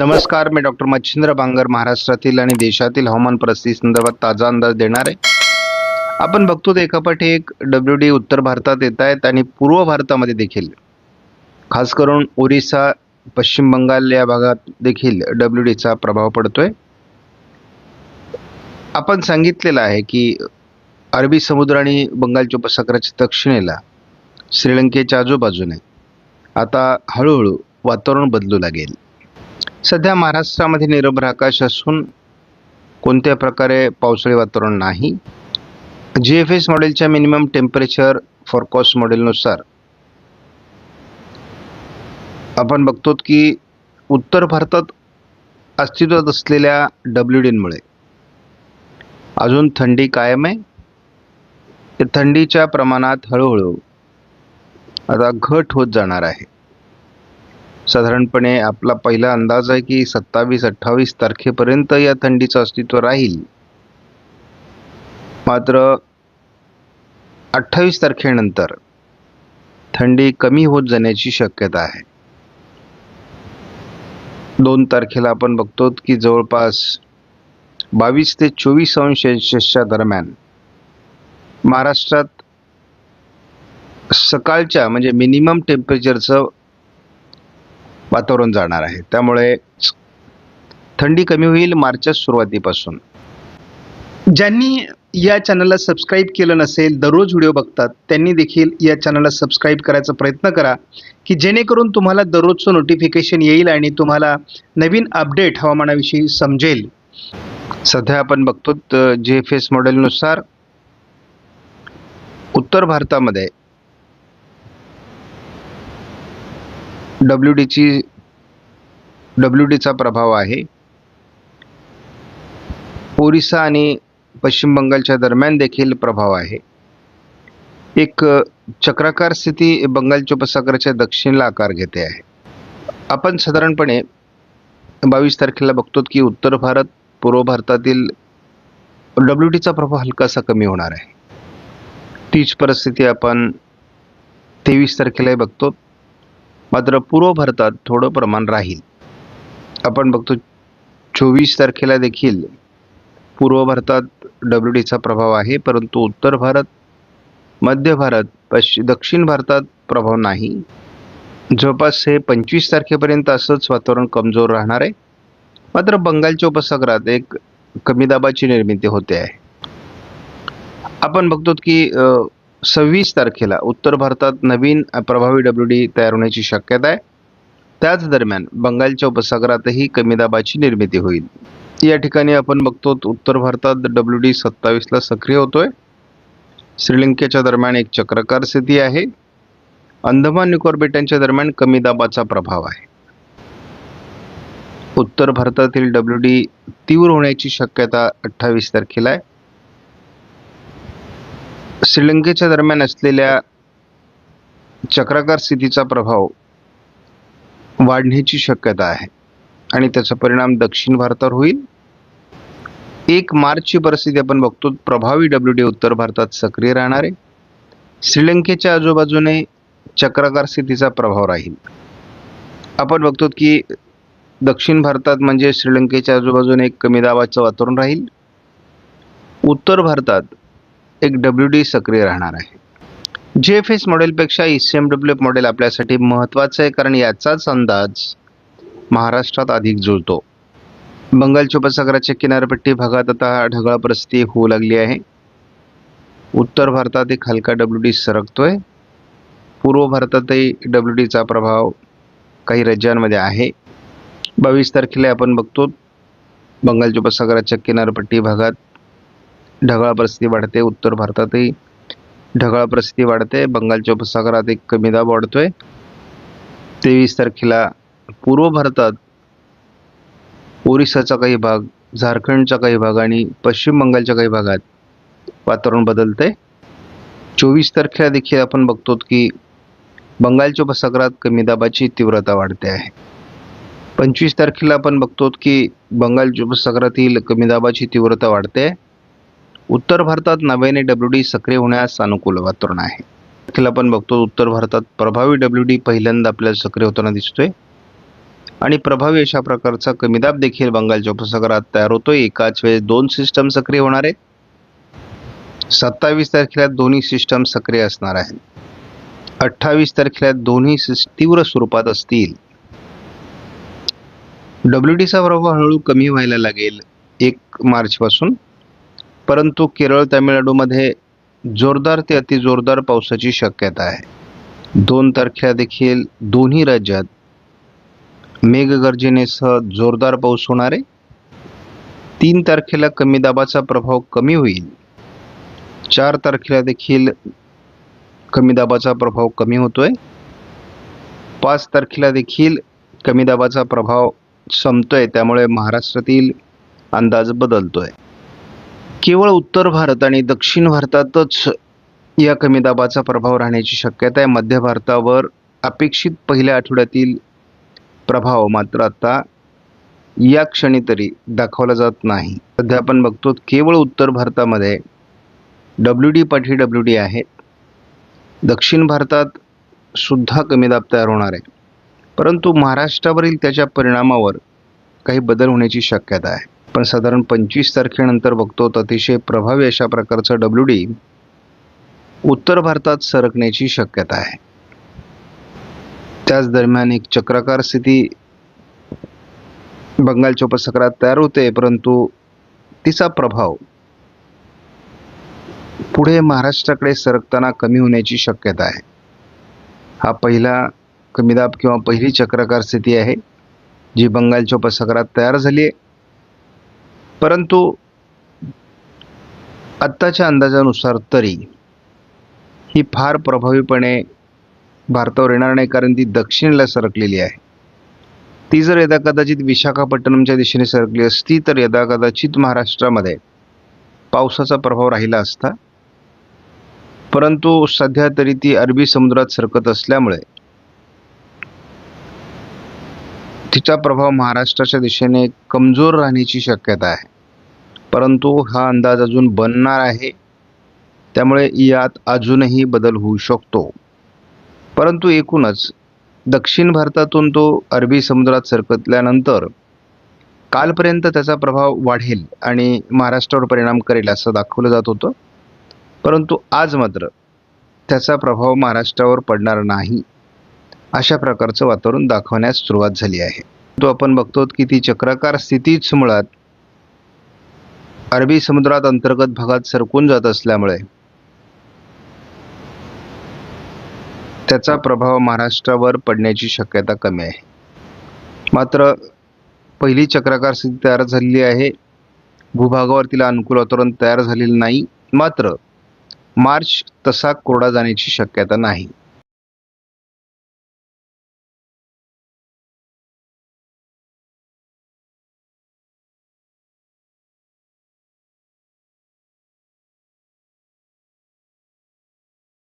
नमस्कार मी डॉक्टर मच्छिंद्र बांगर महाराष्ट्रातील आणि देशातील हवामान परिस्थिती संदर्भात ताजा अंदाज देणार आहे. आपण बघतो ते एकापाठी एक डब्ल्यू डी उत्तर भारतात येत आहेत आणि पूर्व भारतामध्ये देखील. खास करून ओरिसा पश्चिम बंगाल या भागात देखील डब्ल्यू डीचा प्रभाव पडतोय. आपण सांगितलेलं आहे की अरबी समुद्र आणि बंगालच्या उपसागराच्या दक्षिणेला श्रीलंकेच्या आजूबाजूने आता हळूहळू वातावरण बदलू लागेल. सध्या महाराष्ट्रामध्ये निरभ्र आकाश असून कोणत्या प्रकारे पावसाळी वातावरण नाही. जी एफ एस मॉडेलच्या मिनिमम टेम्परेचर फॉरकॉस्ट मॉडेलनुसार आपण बघतो की उत्तर भारतात अस्तित्वात असलेल्या डब्ल्यू डीनमुळे अजून थंडी कायम आहे. थंडीच्या प्रमाणात हळूहळू आता घट होत जाणार आहे. साधारणपणे आपला पहिला अंदाज आहे की सत्तावीस अठ्ठावीस तारखेपर्यंत या थंडीचं अस्तित्व राहील. मात्र अठ्ठावीस तारखेनंतर थंडी कमी होत जाण्याची शक्यता आहे. दोन तारखेला आपण बघतो की जवळपास बावीस ते चोवीस अंश सेल्सिअसच्या दरम्यान महाराष्ट्रात सकाळच्या म्हणजे मिनिमम टेम्परेचरचं वातावरण जाणार आहे. त्यामुळे थंडी कमी होईल मार्चच्या सुरुवातीपासून. ज्यांनी या चॅनलला सबस्क्राईब केलं नसेल दररोज व्हिडिओ बघतात त्यांनी देखील या चॅनलला सबस्क्राईब करायचा प्रयत्न करा की जेणेकरून तुम्हाला दररोजचं नोटिफिकेशन येईल आणि तुम्हाला नवीन अपडेट हवामानाविषयी समजेल. सध्या आपण बघतो जे एफ एस मॉडेलनुसार उत्तर भारतामध्ये डब्ल्यू डीची डब्ल्यू डीचा प्रभाव आहे. ओरिसा आणि पश्चिम बंगालच्या दरम्यान देखील प्रभाव आहे. एक चक्राकार स्थिती बंगालच्या उपसागराच्या दक्षिणेला आकार घेते आहे. आपण साधारणपणे बावीस तारखेला बघतो की उत्तर भारत पूर्व भारतातील डब्ल्यू डीचा प्रभाव हलकासा कमी होणार आहे. तीच परिस्थिती आपण तेवीस तारखेलाही बघतो मात्र पूर्व भारतात थोडं प्रमाण राहील. आपण बघतो चोवीस तारखेला देखील पूर्व भारतात डब्ल्यू डीचा प्रभाव आहे परंतु उत्तर भारत मध्य भारत पश्चिम दक्षिण भारतात प्रभाव नाही. जवळपास हे पंचवीस तारखेपर्यंत असंच वातावरण कमजोर राहणार आहे. मात्र बंगालच्या उपसागरात एक कमी दाबाची निर्मिती होते आहे. आपण बघतो की सव्वीस तारखेला उत्तर भारतात नवीन प्रभावी डब्ल्यू डी तयार होण्याची शक्यता आहे त्याच दरम्यान बंगालच्या उपसागरातही कमी दाबाची निर्मिती होईल. या ठिकाणी आपण बघतो उत्तर भारतात डब्ल्यू डी सत्तावीसला सक्रिय होतोय. श्रीलंकेच्या दरम्यान एक चक्रकार स्थिती आहे. अंदमान निकोबार बेटांच्या दरम्यान कमी दाबाचा प्रभाव आहे. उत्तर भारतातील डब्ल्यू डी तीव्र होण्याची शक्यता अठ्ठावीस तारखेला आहे. श्रीलंकेच्या दरम्यान असलेल्या चक्राकार स्थितीचा प्रभाव वाढण्याची शक्यता आहे आणि त्याचा परिणाम दक्षिण भारतावर होईल. एक मार्चची परिस्थिती आपण बघतो प्रभावी डब्ल्यू डी उत्तर भारतात सक्रिय राहणार आहे. श्रीलंकेच्या आजूबाजूने चक्राकार स्थितीचा प्रभाव राहील. आपण बघतो की दक्षिण भारतात म्हणजे श्रीलंकेच्या आजूबाजूने एक कमी दाबाचं वातावरण राहील. उत्तर भारतात एक डब्ल्यू डी सक्रिय राहणार आहे. G F S मॉडेलपेक्षा E C M W F model आपल्यासाठी महत्त्वाचं आहे कारण याचाच अंदाज महाराष्ट्रात अधिक जुळतो. बंगालच्या उपसागराच्या किनारपट्टी भागात आता ढगाळ परिस्थिती होऊ लागली आहे. उत्तर भारतात एक हलका डब्ल्यू डी सरकतोय. पूर्व भारतातही डब्ल्यू डीचा प्रभाव काही राज्यांमध्ये आहे. बावीस तारखेला आपण बघतो बंगालच्या उपसागराच्या किनारपट्टी भागात ढगाळ परिस्थिती वाढते उत्तर भारतातही ढगाळ परिस्थिती वाढते. बंगालच्या उपसागरात एक कमी दाब वाढतोय. तेवीस तारखेला पूर्व भारतात ओरिसाचा काही भाग झारखंडचा काही भाग आणि पश्चिम बंगालच्या काही भागात वातावरण बदलते चोवीस तारखेला देखील आपण बघतो की बंगालच्या उपसागरात कमी दाबाची तीव्रता वाढते आहे. पंचवीस तारखेला आपण बघतो की बंगालच्या उपसागरातील कमी दाबाची तीव्रता वाढते. आहे उत्तर भारतात नव्याने डब्ल्यू डी सक्रिय होण्यास अनुकूल वातावरण आहे. देखील आपण बघतो उत्तर भारतात प्रभावी डब्ल्यू डी पहिल्यांदा आपल्याला सक्रिय होताना दिसतोय. आणि प्रभावी अशा प्रकारचा कमी दाब देखील बंगालच्या उपसागरात तयार होतोय. एकाच वेळेस दोन सिस्टम सक्रिय होणार आहेत. सत्तावीस तारखेला दोन्ही सिस्टम सक्रिय असणार आहेत. अठ्ठावीस तारखेला दोन्ही तीव्र स्वरूपात असतील. डब्ल्यू डीचा प्रभाव हळूहळू कमी व्हायला लागेल एक मार्चपासून. परंतु केरळ तामिळनाडूमध्ये जोरदार ते अतिजोरदार पावसाची शक्यता आहे. दोन तारखेला देखील दोन्ही राज्यात मेघगर्जनेसह जोरदार पाऊस होणार आहे. तीन तारखेला कमी दाबाचा प्रभाव कमी होईल. चार तारखेला देखील कमी दाबाचा प्रभाव कमी होतोय. पाच तारखेला देखील कमी दाबाचा प्रभाव संपतोय. त्यामुळे महाराष्ट्रातील अंदाज बदलतोय. केवळ उत्तर भारत आणि दक्षिण भारतातच या कमी दाबाचा प्रभाव राहण्याची शक्यता आहे. मध्य भारतावर अपेक्षित पहिल्या आठवड्यातील प्रभाव मात्र आता या क्षणी तरी दाखवला जात नाही. सध्या आपण बघतो केवळ उत्तर भारतामध्ये डब्ल्यू डी पाठी डब्ल्यू डी आहेत. दक्षिण भारतात सुद्धा कमी दाब तयार होणार आहे. परंतु महाराष्ट्रावरील त्याच्या परिणामावर काही बदल होण्याची शक्यता आहे. पण साधारण पंचवीस तारखेनंतर बघतो तर अतिशय प्रभावी अशा प्रकारचं डब्ल्यू डी उत्तर भारतात सरकण्याची शक्यता आहे. त्याच दरम्यान एक चक्राकार स्थिती बंगालच्या उपसागरात तयार होते परंतु तिचा प्रभाव पुढे महाराष्ट्राकडे सरकताना कमी होण्याची शक्यता आहे. हा पहिला कमीदाब किंवा पहिली चक्राकार स्थिती आहे जी बंगालच्या उपसागरात तयार झाली आहे परंतु आत्ताच्या अंदाजानुसार तरी ही फार प्रभावीपणे भारतावर येणार नाही कारण ती दक्षिणेला सरकलेली आहे. ती जर यदा कदाचित विशाखापट्टणमच्या दिशेने सरकली असती तर यदा कदाचित महाराष्ट्रामध्ये पावसाचा प्रभाव राहिला असता. परंतु सध्या तरी ती अरबी समुद्रात सरकत असल्यामुळे तिचा प्रभाव महाराष्ट्राच्या दिशेने कमजोर राहण्याची शक्यता आहे. परंतु हा अंदाज अजून बनणार आहे. त्यामुळे यात अजूनही बदल होऊ शकतो. परंतु एकूणच दक्षिण भारतातून तो अरबी समुद्रात सरकतल्यानंतर कालपर्यंत त्याचा प्रभाव वाढेल आणि महाराष्ट्रावर परिणाम करेल असं दाखवलं जात होतं. परंतु आज मात्र त्याचा प्रभाव महाराष्ट्रावर पडणार नाही. अशा प्रकारचं वातावरण दाखवण्यास सुरुवात झाली आहे. तो आपण बघतो की ती चक्राकार स्थितीच मुळात अरबी समुद्रात अंतर्गत भागात सरकून जात असल्यामुळे त्याचा प्रभाव महाराष्ट्रावर पडण्याची शक्यता कमी आहे. मात्र पहिली चक्राकार स्थिती तयार झालेली आहे. भूभागावर तिला अनुकूल वातावरण तयार झालेलं नाही. मात्र मार्च तसा कोरडा जाण्याची शक्यता नाही.